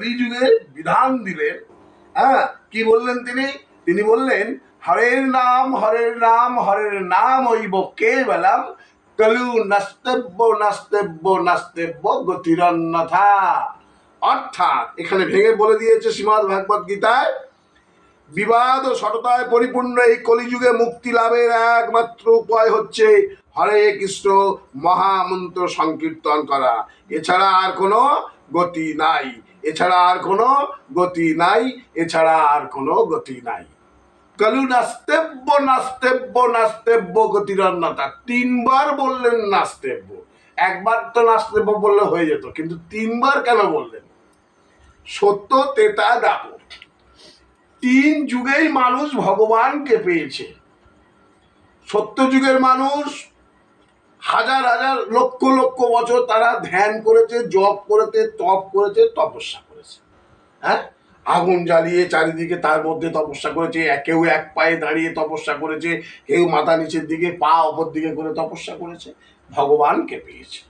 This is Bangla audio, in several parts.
কলিযুগের বিধান দিলেন। হ্যাঁ কি বললেন তিনি? তিনি বললেন, হরের নাম হরের নাম হরের নাম ঐব কেবলম। কলু নাস্তব্য নাস্তব্য নাস্তব্য গতিরন্যথা অর্থাৎ, এখানে ভেঙে বলে দিয়েছে শ্রীমদ ভাগবত গীতায়, বিবাদ ও সততায় পরিপূর্ণ এই কলিযুগে মুক্তি লাভের একমাত্র উপায় হচ্ছে হরে কৃষ্ণ মহামন্ত্র সংকীর্তন করা। এছাড়া আর কোনো গতি নাই। এছাড়া আর কোনো গতি নাই, এছাড়া আর কোনো গতি নাই। কালু নাস্তেব্য নাস্তেব্য নাস্তেব্য গতিরন্নতা তিনবার বললেন নাস্তেব্য। একবার তো নাস্তেব্য বললে হয়ে যেত, কিন্তু তিনবার কেন বললেন? সত্য তেতা দাপট তিন যুগেই মানুষ ভগবানকে পেয়েছে। সত্য যুগের মানুষ হাজার হাজার লক্ষ লক্ষ বছর তারা ধ্যান করেছে, জপ করেছে, তপ করেছে, তপস্যা করেছে। হ্যাঁ? আগুন জ্বালিয়ে চারিদিকে তার মধ্যে তপস্যা করেছে কেউ এক পায়ে দাঁড়িয়ে তপস্যা করেছে, কেউ মাথা নিচের দিকে, পা অপর দিকে করে তপস্যা করেছে। ভগবানকে পেয়েছে।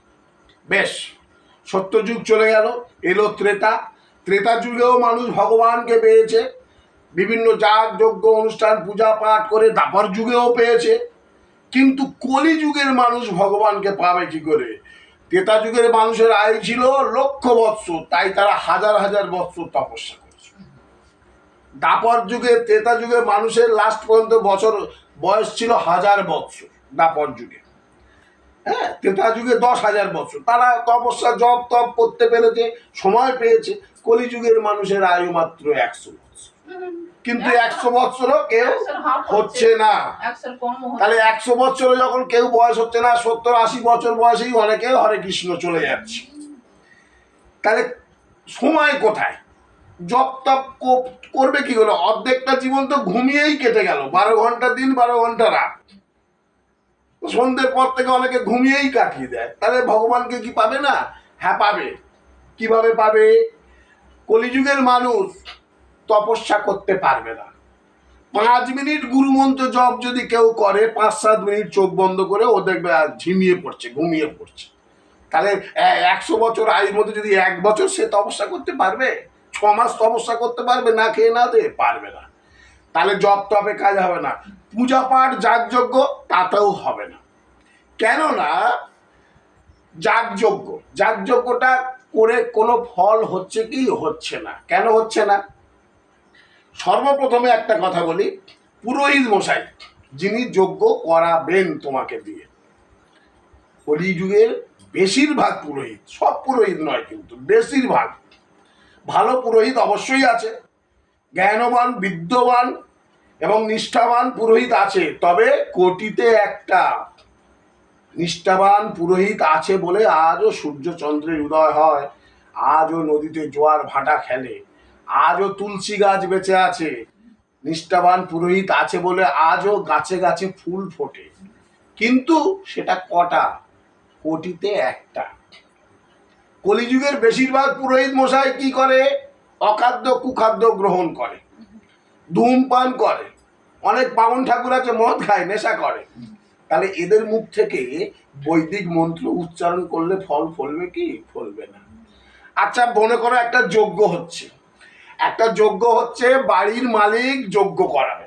বেশ সত্যযুগ চলে গেল, এলো ত্রেতা। ত্রেতা যুগেও মানুষ ভগবানকে পেয়েছে। বিভিন্ন যাগ, যজ্ঞ, অনুষ্ঠান, পূজা পাঠ করে দাপর যুগেও পেয়েছে। কিন্তু কলি যুগের মানুষ ভগবানকে পাবে কি করে? তেতা যুগের মানুষের আয়ু ছিল লক্ষ বৎসর, তাই তারা হাজার হাজার বৎসর তপস্যা করেছে। দাপর যুগে, তেতা যুগে মানুষের লাস্ট পর্যন্ত বছর, বয়স ছিল হাজার বৎসর, দাপর যুগে। হ্যাঁ তেতা যুগে দশ হাজার বছর তারা তপস্যা, জপ, তপ করতে পেরেছে, সময় পেয়েছে, কলিযুগের মানুষের আয়ু মাত্র একশো বছর কিন্তু একশো বছরও কেউ হচ্ছে না। তাহলে একশো বছরে যখন কেউ বয়স হচ্ছে না সত্তর আশি বছর বয়সেই অনেকে হরে কৃষ্ণ চলে যাচ্ছে। তাহলে সময় কোথায়? জপ তপ করবে কি হলো অর্ধেকটা জীবন তো ঘুমিয়েই কেটে গেল। বারো ঘণ্টা দিন বারো ঘণ্টা রাত। সন্ধ্যের পর থেকে অনেকে ঘুমিয়েই কাটিয়ে দেয়। তাহলে ভগবানকে কি পাবে না? হ্যাঁ পাবে। কীভাবে পাবে? কলিযুগের মানুষ তপস্যা করতে পারবে না। পাঁচ মিনিট গুরুমন্ত্র জপ যদি কেউ করে, পাঁচ সাত মিনিট চোখ বন্ধ করে, ও দেখবে ঝিমিয়ে পড়ছে, ঘুমিয়ে পড়ছে। তাহলে একশো বছর আয়ুর মধ্যে যদি এক বছর সে তপস্যা করতে পারবে, ছ মাস তপস্যা করতে পারবে, না খেয়ে না দে পারবে না। তাহলে জপ তপে কাজ হবে না। পূজা পাঠ যাগযজ্ঞ, তাতেও হবে না। কেননা যাগযজ্ঞ, যাগযজ্ঞটা করে কোনো ফল হচ্ছে কি? হচ্ছে না। কেন হচ্ছে না? সর্বপ্রথমে একটা কথা বলি, পুরোহিত মশাই, যিনি যোগ্য করাবেন তোমাকে দিয়ে। কলিযুগের বেশিরভাগ পুরোহিত, সব পুরোহিত নয় কিন্তু বেশিরভাগ, ভালো পুরোহিত অবশ্যই আছে, জ্ঞানবান বিদ্যমান এবং নিষ্ঠাবান পুরোহিত আছে। তবে কোটিতে একটা নিষ্ঠাবান পুরোহিত আছে বলে আজও সূর্যচন্দ্রের উদয় হয়, আজও নদীতে জোয়ার ভাটা খেলে। আজও তুলসী গাছ বেঁচে আছে। নিষ্ঠাবান পুরোহিত আছে বলে আজও গাছে গাছে ফুল ফোটে। কিন্তু সেটা কটা? কোটিতে একটা। কলিযুগের বেশিরভাগ পুরোহিত মশাই কি করে? অখাদ্য, কুখাদ্য গ্রহণ করে। ধূমপান করে। অনেক বামন ঠাকুর আছে, মদ খায়, নেশা করে। তাহলে এদের মুখ থেকে বৈদিক মন্ত্র উচ্চারণ করলে ফল ফলবে কি? ফলবে না। আচ্ছা মনে করো একটা যজ্ঞ হচ্ছে। একটা যজ্ঞ হচ্ছে, বাড়ির মালিক যজ্ঞ করাবে।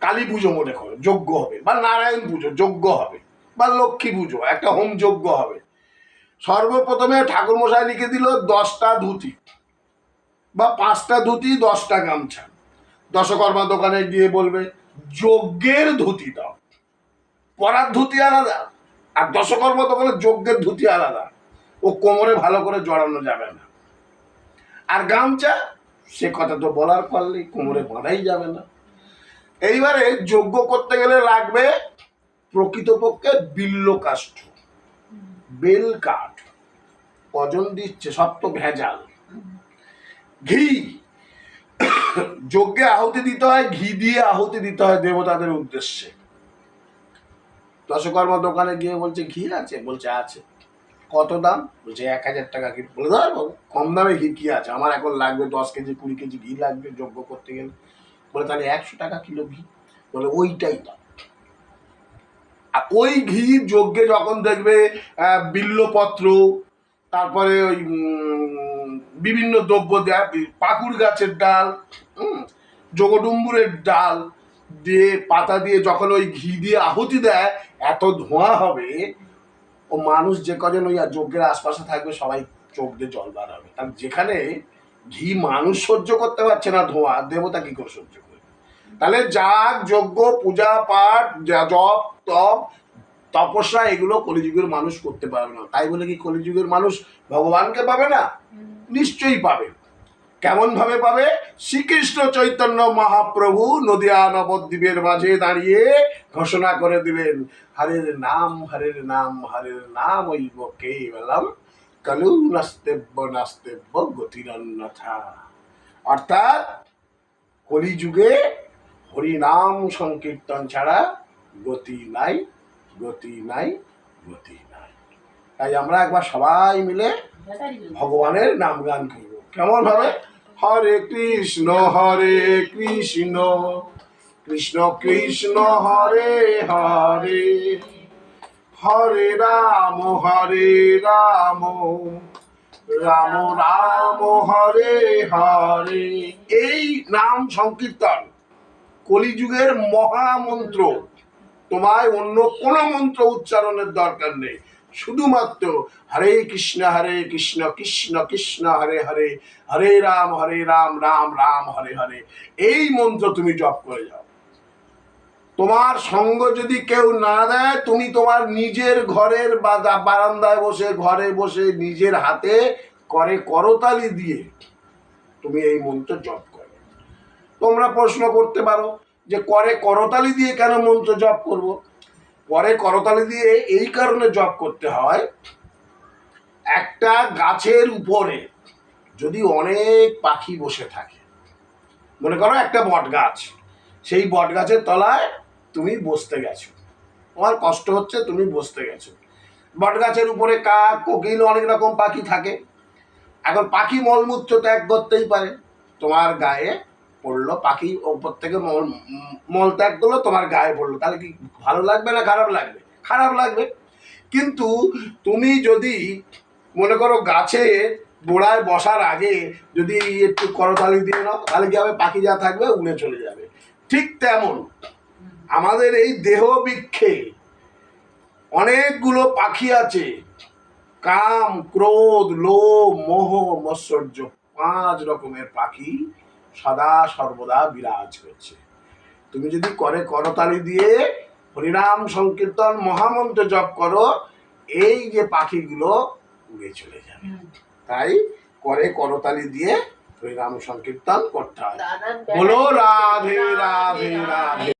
কালী পুজো মনে করো, যজ্ঞ হবে, বা নারায়ণ পুজো, যজ্ঞ হবে, বা লক্ষ্মী পুজো, একটা হোম যজ্ঞ হবে। সর্বপ্রথমে ঠাকুরমশাই লিখে দিল, দশটা ধুতি, বা পাঁচটা ধুতি, দশটা গামছা। দশকর্মা দোকানে গিয়ে বলবে, যজ্ঞের ধুতি দাও। পরার ধুতি আলাদা, আর দশকর্মা দোকানে যজ্ঞের ধুতি আলাদা। ও কোমরে ভালো করে জড়ানো যাবে না। আর গামছা সে কথা তো বলার পারলেই কোমরে বাঁধাই যাবে না। এইবারে যজ্ঞ করতে গেলে লাগবে প্রকৃতপক্ষে বিল্ল কাষ্ঠ বেল কাঠ কজন দিচ্ছে, সব তো ভেজাল। ঘি। যজ্ঞে আহুতি দিতে হয়, ঘি দিয়ে আহুতি দিতে হয় দেবতাদের উদ্দেশ্যে। দশকর্মা দোকানে গিয়ে বলছে, ঘি আছে? বলছে, আছে। কত দাম? বলছে এক হাজার টাকা কি বলে ধর বাবু কম দামে ঘি কী আছে? আমার এখন লাগবে দশ কেজি কুড়ি কেজি ঘি লাগবে যজ্ঞ করতে গেলে। বলে তাহলে একশো টাকা কিলো ঘি। বলে ওইটাই দাম। আর ওই ঘি যজ্ঞে যখন দেখবে বিল্লপত্র তারপরে ওই বিভিন্ন দ্রব্য দেয় পাকুড় গাছের ডাল হুম, যোগডুম্বুরের ডাল দিয়ে পাতা দিয়ে যখন ওই ঘি দিয়ে আহুতি দেয় এত ধোঁয়া হবে ও মানুষ যে কজন ওই যজ্ঞের আশপাশে থাকবে সবাই চোখ দিয়ে জল বার হবে। কারণ যেখানে ঘি মানুষ সহ্য করতে পারছে না ধোঁয়া দেবতা কি করে সহ্য করবে? তাহলে যাগ যজ্ঞ পূজা পাঠ যা- জপ তপ তপস্যা এগুলো কলিযুগের মানুষ করতে পারবে না। তাই বলে কি কলিযুগের মানুষ ভগবানকে পাবে না? নিশ্চয়ই পাবে। কেমন ভাবে পাবে? শ্রীকৃষ্ণ চৈতন্য মহাপ্রভু নদিয়া নবদ্বীপের মাঝে দাঁড়িয়ে ঘোষণা করে দিবেন হরের নাম হরের নাম হরের নাম ঐব কেবলম কলু নাস্তেব্য নাস্তেব্য গতিরন্যথা। অর্থাৎ কলিযুগে হরিনাম সংকীর্তন ছাড়া গতি নাই গতি নাই গতি নাই। তাই আমরা একবার সবাই মিলে ভগবানের নাম। গান করব কেমন হবে হরে কৃষ্ণ হরে কৃষ্ণ কৃষ্ণ কৃষ্ণ, হরে হরে হরে রাম হরে রাম রাম রাম, হরে হরে। এই নাম সংকীর্তন কলিযুগের মহামন্ত্র। তোমায় অন্য কোনো মন্ত্র উচ্চারণের দরকার নেই। শুধুমাত্র হরে কৃষ্ণ হরে কৃষ্ণ কৃষ্ণ কৃষ্ণ, হরে হরে হরে রাম হরে রাম রাম রাম, হরে হরে। এই মন্ত্র তুমি জপ করে যাও। তোমার সঙ্গ যদি কেউ না দেয়, তুমি তোমার নিজের ঘরের বা বারান্দায় বসে, ঘরে বসে নিজের হাতে করে করতালি দিয়ে তুমি এই মন্ত্র জপ করো। তোমরা প্রশ্ন করতে পারো যে করে করতালি দিয়ে কেন মন্ত্র জপ করব? করে করতালি দিয়ে এই কারণে জপ করতে হয়, একটা গাছের উপরে যদি অনেক পাখি বসে থাকে, মনে করো একটা বট গাছ সেই বট গাছের তলায় তুমি বসতে গেছো। তোমার কষ্ট হচ্ছে, তুমি বসতে গেছো। বট গাছের উপরে কাক, কোকিল, অনেক রকম পাখি থাকে। এখন পাখি মলমূত্র ত্যাগ করতেই পারে, তোমার গায়ে পড়ল, পাখি ওপর থেকে মল মল ত্যাগ করল, তোমার গায়ে পড়ল। তাহলে কি ভালো লাগবে না খারাপ লাগবে? খারাপ লাগবে। কিন্তু তুমি যদি মনে করো গাছে গোড়ায় বসার আগে যদি একটু করতালি দিয়ে নাও, তাহলে কি হবে? পাখি যা থাকবে উড়ে চলে যাবে। ঠিক তেমন আমাদের এই দেহ বৃক্ষে অনেকগুলো পাখি আছে। কাম, ক্রোধ, লোভ, মোহ, মৎসর্য, পাঁচ রকমের পাখি। সদা সর্বদা বিরাজ করছে তুমি যদি করে করতালি দিয়ে হরিনাম সংকীর্তন মহামন্ত্র জপ করো এই যে পাখিগুলো উড়ে চলে যাবে। তাই করে করতালি দিয়ে হরিনাম সংকীর্তন করতে হয়। বলো রাধে।